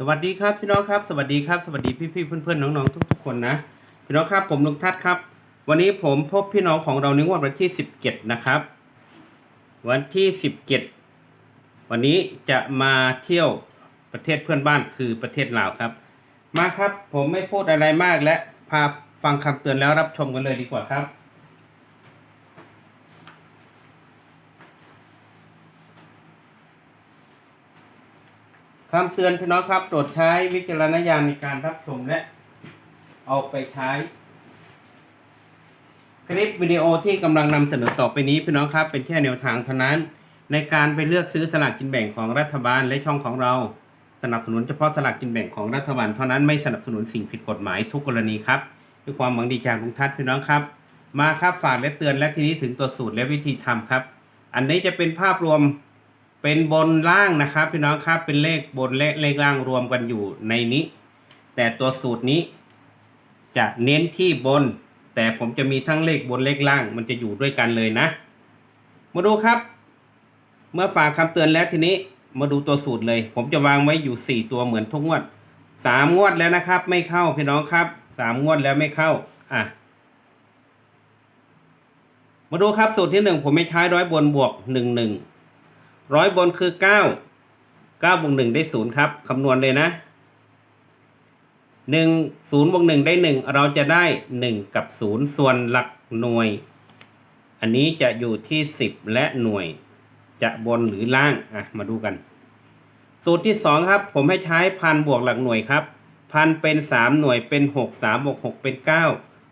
สวัสดีครับพี่น้องครับสวัสดีครับสวัสดีพี่ๆเพื่อนๆน้องๆทุกๆคนนะพี่น้องครับผมลุงทัศน์ครับ วันนี้ผมพบพี่น้องของเราในวันที่สิบเจ็ดนะครับ วันที่สิบเจ็ดวันนี้จะมาเที่ยวประเทศเพื่อนบ้านคือประเทศลาวครับ มาครับผมไม่พูดอะไรมากและพาฟังคำเตือนแล้วรับชมกันเลยดีกว่าครับ คำเตือนพี่น้องครับโปรดใช้วิจารณญาณในการรับชมและเอาไปใช้ คลิปวิดีโอที่กำลังนำเสนอต่อไปนี้พี่น้องครับเป็นแค่แนวทางเท่านั้น ในการไปเลือกซื้อสลากกินแบ่งของรัฐบาลและช่องของเรา สนับสนุนเฉพาะสลากกินแบ่งของรัฐบาลเท่านั้นไม่สนับสนุนสิ่งผิดกฎหมายทุกกรณีครับด้วยความหวังดีจากลุงทัศน์พี่น้องครับ มาครับฝากและเตือนและทีนี้ถึงตัวสูตรและวิธีทำครับ อันนี้จะเป็นภาพรวม เป็นบนล่างนะครับพี่น้องครับเป็นเลขบนและเลขล่างรวมกันอยู่ในนี้ แต่ตัวสูตรนี้จะเน้นที่บน แต่ผมจะมีทั้งเลขบนเลขล่าง มันจะอยู่ด้วยกันเลยนะ มาดูครับ เมื่อฝากคำเตือนแล้วทีนี้มาดูตัวสูตรเลย ผมจะวางไว้อยู่สี่ตัวเหมือนทุกงวดสามงวดแล้วนะครับ ไม่เข้าพี่น้องครับสามงวดแล้วไม่เข้าอะมาดูครับสูตรที่หนึ่งผมไม่ใช้ร้อยบนบวกหนึ่งหนึ่ง ร้อยบนคือเก้าเก้าบวกหนึ่งได้ศูนย์ครับคำนวณเลยนะหนึ่งศูนย์บวกหนึ่งได้หนึ่งเราจะได้หนึ่งกับศูนย์ส่วนหลักหน่วย อันนี้จะอยู่ที่สิบและหน่วย จะบนหรือล่างอะมาดูกัน สูตรที่สองครับ ผมให้ใช้พันบวกหลักหน่วยครับพันเป็นสามหน่วยเป็นหกสามบวกหกเป็นเก้า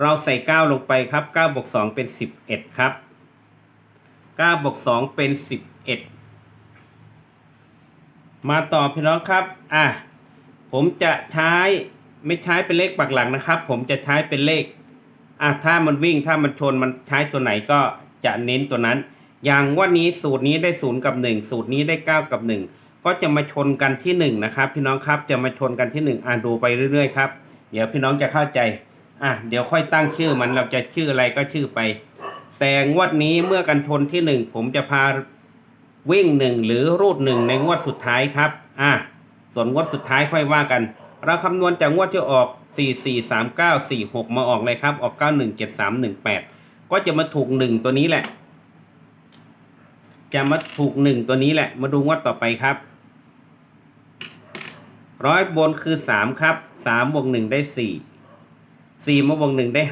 เราใส่เก้าลงไปครับเก้าบวกสองเป็นสิบเอ็ดครับเก้าบวกสองเป็นสิบเอ็ด มาต่อพี่น้องครับอะผมจะใช้ไม่ใช้เป็นเลขปักหลักนะครับ ผมจะใช้เป็นเลขอะถ้ามันวิ่งถ้ามันชนมันใช้ตัวไหนก็จะเน้นตัวนั้น อย่างว่านี้สูตรนี้ได้ศูนย์กับหนึ่งสูตรนี้ได้เก้ากับหนึ่งก็จะมาชนกันที่หนึ่งนะครับ พี่น้องครับจะมาชนกันที่หนึ่งอ่านดูไปเรื่อยๆครับเดี๋ยวพี่น้องจะเข้าใจอะเดี๋ยวค่อยตั้งชื่อมันเราจะชื่ออะไรก็ชื่อไป แต่งวดนี้เมื่อกันชนที่หนึ่งผมจะพา วิ่งหนึ่งหรือรูดหนึ่งในงวดสุดท้ายครับ อะ ส่วนงวดสุดท้ายค่อยว่ากัน เราคำนวณจากงวดที่ออก 4 4 3 9 4 6มาออกเลยครับ ออก 9 1 7 3 1 8 ก็จะมาถูกหนึ่งตัวนี้แหละ จะมาถูกหนึ่งตัวนี้แหละ มาดูงวดต่อไปครับ ร้อยบนคือ 3 ครับ 3บวก1ได้ 4 4มาบวก1ได้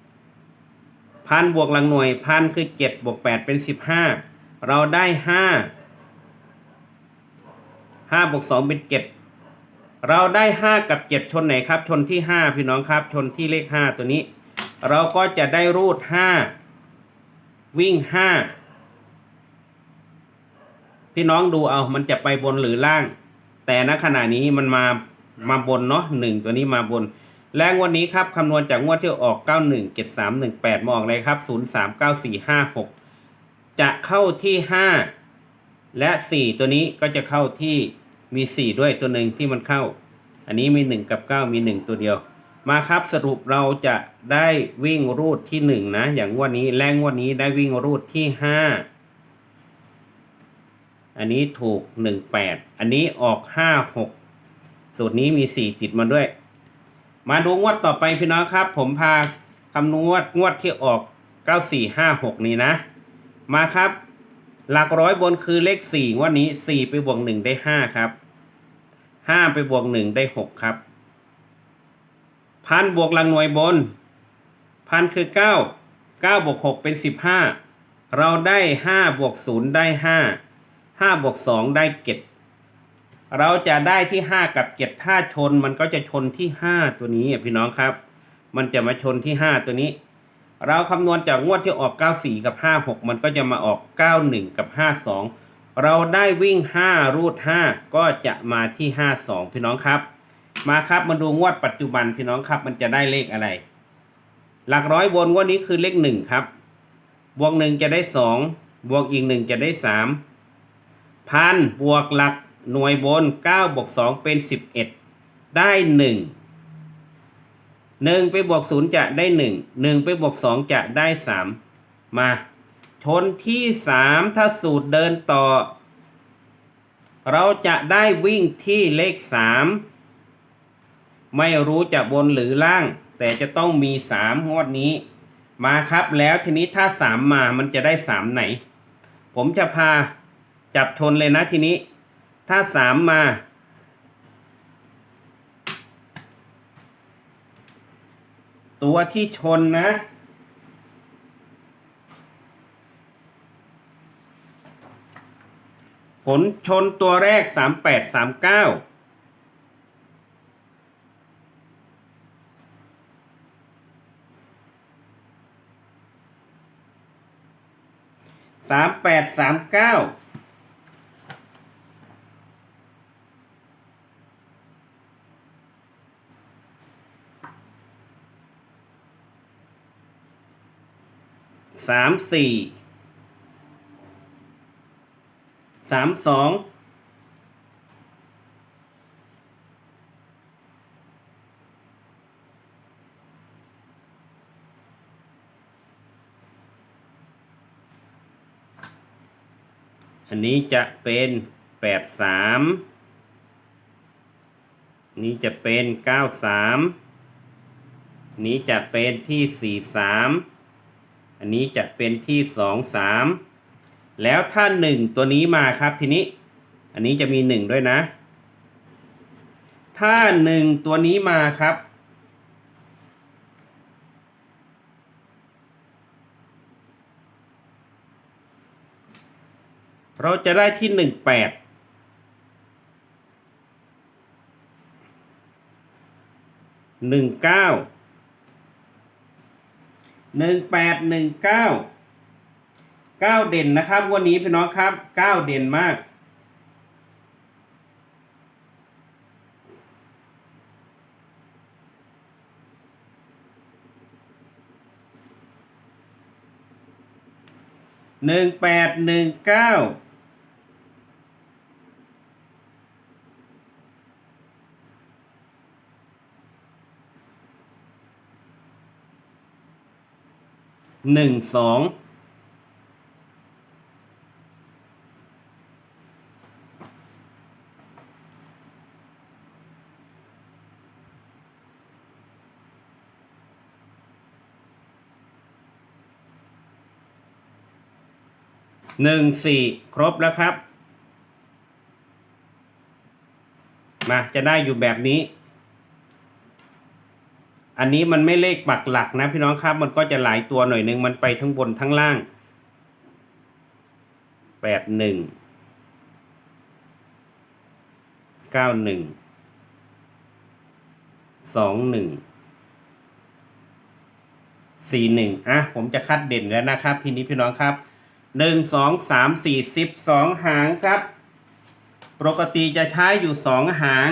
5 พันบวกหลังหน่วยพันคือ 7 บวก 8 เป็น 15 เราได้ห้าห้าบวกสองเป็นเจ็ดเราได้ห้ากับเจ็ดชนไหนครับ ชนที่ห้าพี่น้องครับ ชนที่เลขห้าตัวนี้ เราก็จะได้รูดห้าวิ่งห้าพี่น้องดูเอามันจะไปบนหรือล่าง แต่ณขณะนี้มันมามาบนเนาะหนึ่งตัวนี้มาบน แรงวันนี้ครับคำนวณจากงวดที่ออก 91 73 18มออกเลยครับ 03 94 56 จะเข้าที่ 5 และ 4 ตัวนี้ก็จะเข้าที่มี 4 ด้วยตัวหนึ่งที่มันเข้า อันนี้มี 1 กับ 9 มี 1 ตัวเดียว มาครับสรุปเราจะได้วิ่งรูดที่ 1 นะ อย่างวดนี้แรงงวดนี้ได้วิ่งรูดที่ 5 อันนี้ถูก 18 อันนี้ออก 5 6 สูตรนี้มี 4 ติดมาด้วย มาดูงวดต่อไปพี่น้องครับ ผมพาคำนวณงวดที่ออก 9456 นี้นะ มาครับ หลักร้อยบนคือเลข4งวดนี้4ไปบวก1ได้5ครับ5ไปบวก1ได้6ครับ พันบวกหลังหน่วยบน พันคือ9 9บวก6เป็น15เราได้5บวก0ได้5 5บวก2ได้เจ็ดเราจะได้ที่ห้ากับเจ็ดถ้าชนมันก็จะชนที่ห้าตัวนี้พี่น้องครับ มันจะมาชนที่ห้าตัวนี้ เราคำนวณจากงวดที่ออกเก้าสี่กับห้าหกมันก็จะมาออกเก้าหนึ่งกับห้าสองเราได้วิ่งห้ารูดห้าก็จะมาที่ห้าสองพี่น้องครับ มาครับมาดูงวดปัจจุบันพี่น้องครับ มันจะได้เลขอะไร หลักร้อยบนงวดนี้คือเลขหนึ่งครับ บวกหนึ่งจะได้สองบวกอีกหนึ่งจะได้สามพันบวกหลักหน่วยบน 9 บวก 2 เป็น 11 ได้ 1 1ไปบวก0จะได้1 1ไปบวก2จะได้3มมาชนที่3ถ้าสูตรเดินต่อ เราจะได้วิ่งที่เลขสามไม่รู้จะบนหรือล่าง แต่จะต้องมีสามงวดนี้ มาครับแล้วทีนี้ถ้าสามมามันจะได้สามไหน ผมจะพาจับชนเลยนะทีนี้ ถ้าสามมา ตัวที่ชนนะ ผลชนตัวแรกสามแปดสามเก้าสามแปดสามเก้า สามสี่สามสองอันนี้จะเป็นแปดสามนี้จะเป็นเก้าสามนี้จะเป็นที่สี่สาม อันนี้จะเป็นที่สองสามแล้วถ้าหนึ่งตัวนี้มาครับทีนี้ อันนี้จะมีหนึ่งด้วยนะ ถ้าหนึ่งตัวนี้มาครับเราจะได้ที่หนึ่งแปดหนึ่งเก้า หนึ่งแปดหนึ่งเก้าเก้าเด่นนะครับวันนี้พี่น้องครับเก้าเด่นมากหนึ่งแปดหนึ่งเก้า หนึ่งสองหนึ่งสี่ครบแล้วครับ มาจะได้อยู่แบบนี้ อันนี้มันไม่เลขปักหลักนะพี่น้องครับมันก็จะหลายตัวหน่อยหนึ่งมันไปทั้งบนทั้งล่างแปดหนึ่งเก้าหนึ่งสองหนึ่งสี่หนึ่งอะผมจะคัดเด่นแล้วนะครับ ทีนี้พี่น้องครับหนึ่งสองสามสี่สิบสองหางครับ ปกติจะใช้อยู่สองหาง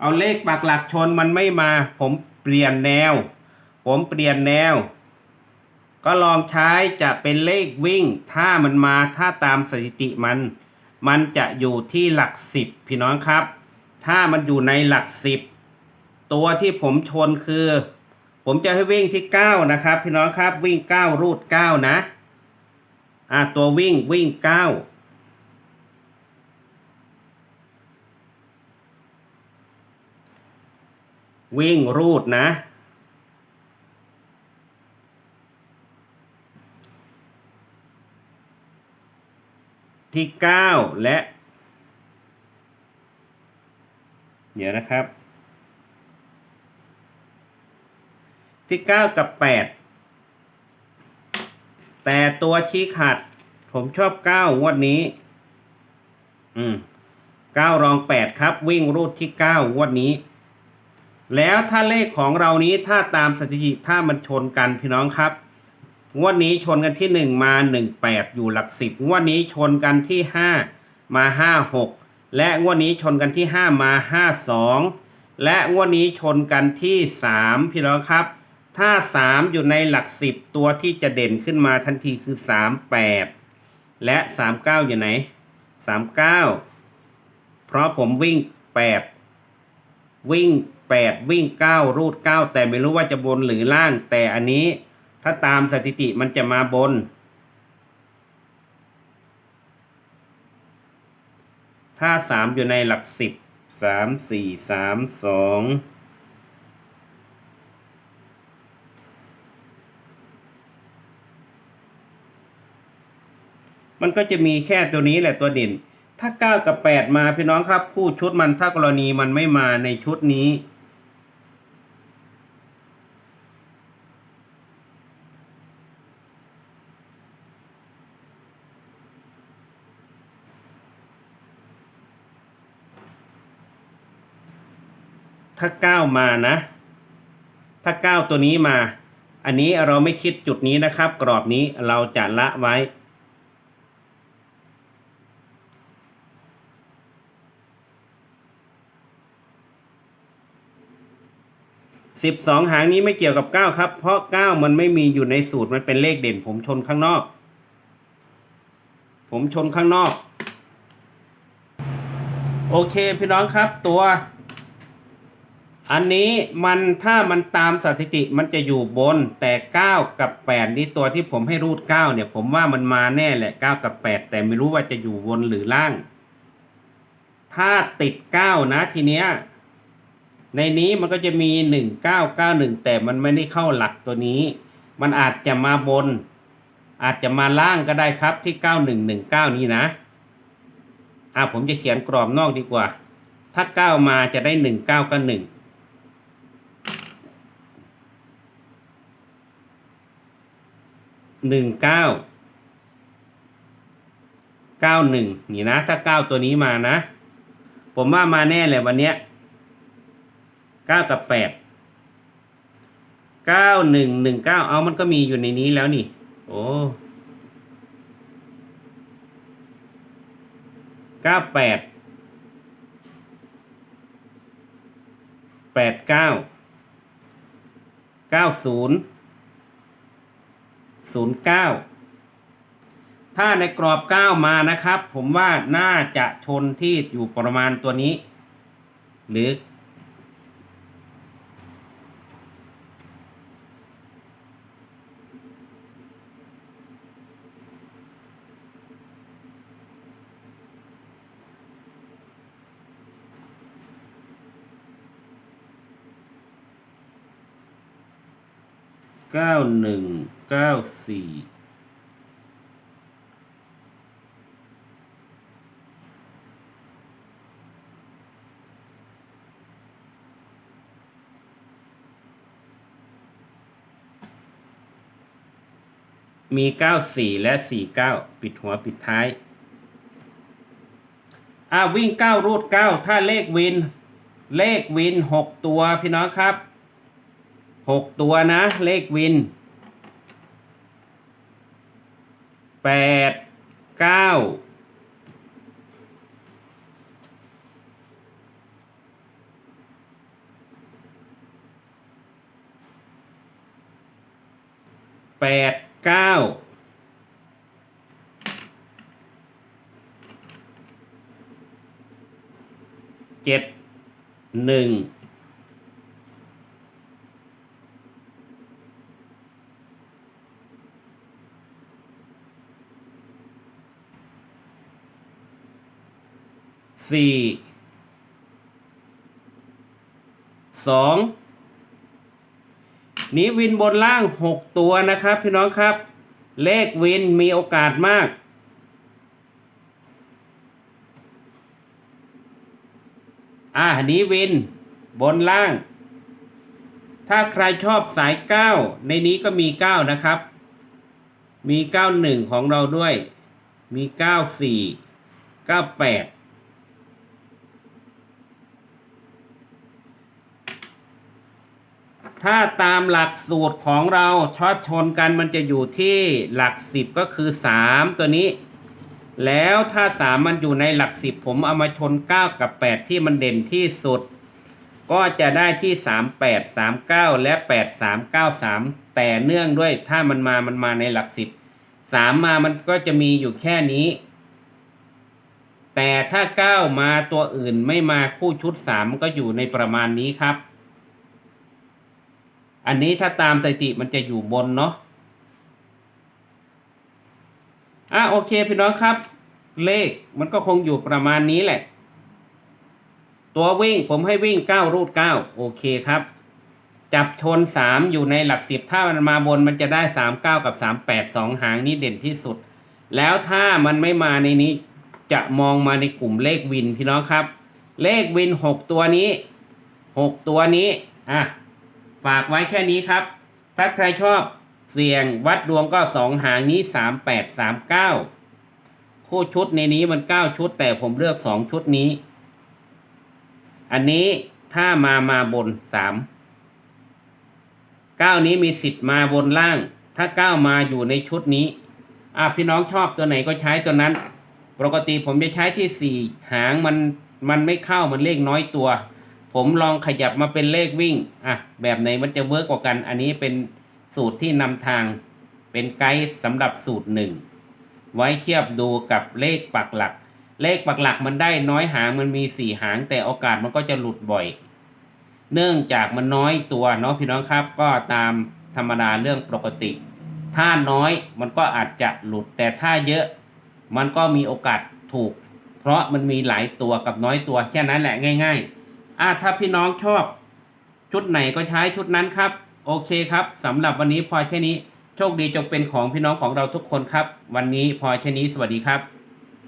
เอาเลขปักหลักชนมันไม่มา ผม เปลี่ยนแนว ผมเปลี่ยนแนว ก็ลองใช้จะเป็นเลขวิ่ง ถ้ามันมาถ้าตามสถิติมัน มันจะอยู่ที่หลักสิบพี่น้องครับ ถ้ามันอยู่ในหลักสิบตัวที่ผมชนคือ ผมจะให้วิ่งที่เก้านะครับ พี่น้องครับวิ่งเก้ารูดเก้านะอ่าตัววิ่งวิ่งเก้า วิ่งรูดนะ ที่เก้าและ เดี๋ยวนะครับ ที่เก้ากับแปดแต่ตัวชี้ขาดผมชอบเก้างวดนี้ อืมเก้ารองแปดครับ วิ่งรูดที่เก้างวดนี้ แล้วถ้าเลขของเรานี้ถ้าตามสถิติถ้ามันชนกันพี่น้องครับงวดนี้ชนกันที่หนึ่งมาหนึ่งแปดอยู่หลักสิบงวดนี้ชนกันที่ห้ามาห้าหกและงวดนี้ชนกันที่ห้ามาห้าสองและงวดนี้ชนกันที่สามพี่น้องครับ ถ้าสามอยู่ในหลักสิบตัวที่จะเด่นขึ้นมาทันทีคือสามแปดและสามเก้าอยู่ไหนสามเก้าเพราะผมวิ่งแปดวิ่ง แปดวิ่งเก้ารูดเก้าแต่ไม่รู้ว่าจะบนหรือล่าง แต่อันนี้ถ้าตามสถิติมันจะมาบน ถ้าสามอยู่ในหลักสิบสามสี่สามสองมันก็จะมีแค่ตัวนี้แหละตัวเด่น ถ้าเก้ากับแปดมาพี่น้องครับ คู่ชุดมันถ้ากรณีมันไม่มาในชุดนี้ ถ้าเก้ามานะ ถ้าเก้าตัวนี้มา อันนี้เราไม่คิดจุดนี้นะครับ กรอบนี้เราจะละไว้ สิบสองหางนี้ไม่เกี่ยวกับเก้าครับ เพราะเก้ามันไม่มีอยู่ในสูตรมันเป็นเลขเด่น ผมชนข้างนอก ผมชนข้างนอก โอเคพี่น้องครับตัว อันนี้มันถ้ามันตามสถิติมันจะอยู่บนแต่ 9 กับ 8 นี่ตัวที่ผมให้รูด 9 เนี่ย ผมว่ามันมาแน่แหละ 9 กับ 8 แต่ไม่รู้ว่าจะอยู่บนหรือล่าง ถ้าติด 9 นะทีเนี้ยในนี้มันก็จะมี 1991 แต่มันไม่ได้เข้าหลักตัวนี้ มันอาจจะมาบน อาจจะมาล่างก็ได้ครับที่ 9119 นี้นะอะผมจะเขียนกรอบนอกดีกว่า ถ้า 9 มาจะได้ 19กับ1 หนึ่งเก้าเก้าหนึ่งนี่นะ ถ้าเก้าตัวนี้มานะ ผมว่ามาแน่เลยวันเนี้ยเก้ากับแปดเก้าหนึ่งหนึ่งเก้าเอามันก็มีอยู่ในนี้แล้วนี่ โอ้เก้าแปดแปดเก้าเก้าศูนย์ ศูนย์เก้าถ้าในกรอบเก้ามานะครับ ผมว่าน่าจะชนที่อยู่ประมาณตัวนี้ หรือ เก้าหนึ่ง เก้าสี่มีเก้าสี่และสี่เก้าปิดหัวปิดท้าย อ่าวิ่งเก้ารูดเก้าถ้าเลขวิน เลขวินหกตัวพี่น้องครับหกตัวนะ เลขวิน แปดเก้าแปดเก้าเจ็ดหนึ่ง สี่สองนี้วินบนล่างหกตัวนะครับ พี่น้องครับ เลขวินมีโอกาสมากอ่านี้วิน บนล่าง ถ้าใครชอบสายเก้าในนี้ก็มีเก้านะครับ มีเก้าหนึ่งของเราด้วย มีเก้าสี่เก้าแปด ถ้าตามหลักสูตรของเราช็อตชนกันมันจะอยู่ที่หลักสิบก็คือสามตัวนี้ แล้วถ้าสามมันอยู่ในหลักสิบผมเอามาชนเก้ากับแปดที่มันเด่นที่สุด ก็จะได้ที่สามแปดสามเก้าและแปดสามเก้าสามแต่เนื่องด้วยถ้ามันมามันมาในหลักสิบสามมามันก็จะมีอยู่แค่นี้ แต่ถ้าเก้ามาตัวอื่นไม่มาคู่ชุดสามก็อยู่ในประมาณนี้ครับ อันนี้ถ้าตามสถิติมันจะอยู่บนเนาะอะโอเคพี่น้องครับ เลขมันก็คงอยู่ประมาณนี้แหละ ตัววิ่งผมให้วิ่งเก้ารูดเก้าโอเคครับ จับชนสามอยู่ในหลักสิบถ้ามันมาบนมันจะได้สามเก้ากับสามแปดสองหางนี้เด่นที่สุด แล้วถ้ามันไม่มาในนี้จะมองมาในกลุ่มเลขวินพี่น้องครับ เลขวินหกตัวนี้หกตัวนี้อะ ฝากไว้แค่นี้ครับ ถ้าใครชอบเสี่ยงวัดดวงก็สองหางนี้สามแปดสามเก้าคู่ชุดในนี้มันเก้าชุด แต่ผมเลือกสองชุดนี้ อันนี้ถ้ามามาบนสามเก้านี้มีสิทธิ์มาบนล่าง ถ้าเก้ามาอยู่ในชุดนี้อะพี่น้องชอบตัวไหนก็ใช้ตัวนั้น ปกติผมจะใช้ที่สี่หางมันมันไม่เข้ามันเลขน้อยตัว ผมลองขยับมาเป็นเลขวิ่งอะแบบไหนมันจะเวิร์กกว่ากัน อันนี้เป็นสูตรที่นำทางเป็นไกด์สำหรับสูตรหนึ่งไว้เทียบดูกับเลขปักหลัก เลขปักหลักมันได้น้อยหางมันมีสี่หาง แต่โอกาสมันก็จะหลุดบ่อย เนื่องจากมันน้อยตัวเนาะพี่น้องครับ ก็ตามธรรมดาเรื่องปกติ ถ้าน้อยมันก็อาจจะหลุด แต่ถ้าเยอะมันก็มีโอกาสถูก เพราะมันมีหลายตัวกับน้อยตัวแค่นั้นแหละง่าย ๆ อ่าถ้าพี่น้องชอบชุดไหนก็ใช้ชุดนั้นครับ โอเคครับสำหรับวันนี้พอแค่นี้ โชคดีจงเป็นของพี่น้องของเราทุกคนครับ วันนี้พอแค่นี้สวัสดีครับ